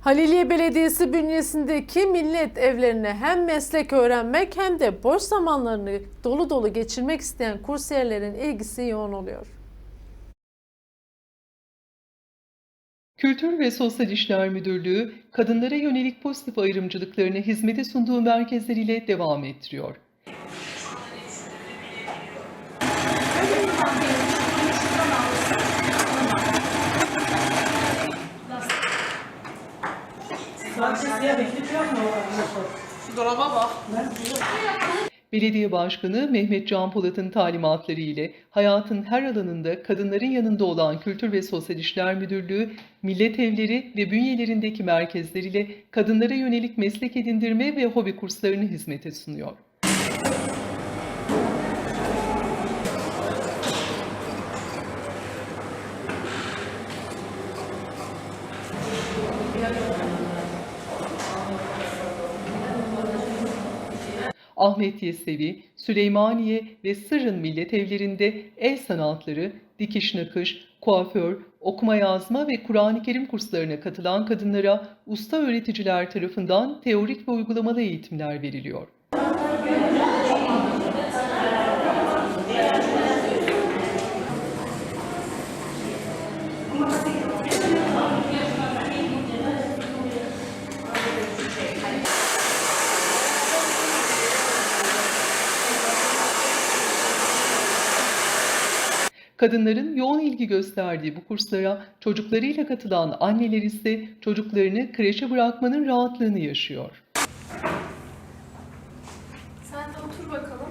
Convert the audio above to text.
Haliliye Belediyesi bünyesindeki millet evlerine hem meslek öğrenmek hem de boş zamanlarını dolu dolu geçirmek isteyen kursiyerlerin ilgisi yoğun oluyor. Kültür ve Sosyal İşler Müdürlüğü, kadınlara yönelik pozitif ayrımcılıklarını hizmete sunduğu merkezleriyle devam ettiriyor. Belediye Başkanı Mehmet Can Polat'ın talimatları ile hayatın her alanında kadınların yanında olan Kültür ve Sosyal İşler Müdürlüğü, millet evleri ve bünyelerindeki merkezleriyle kadınlara yönelik meslek edindirme ve hobi kurslarını hizmete sunuyor. Ahmet Yesevi, Süleymaniye ve Sırrın millet evlerinde el sanatları, dikiş nakış, kuaför, okuma yazma ve Kur'an-ı Kerim kurslarına katılan kadınlara usta öğreticiler tarafından teorik ve uygulamalı eğitimler veriliyor. Kadınların yoğun ilgi gösterdiği bu kurslara çocuklarıyla katılan anneler ise çocuklarını kreşe bırakmanın rahatlığını yaşıyor. Sen de otur bakalım.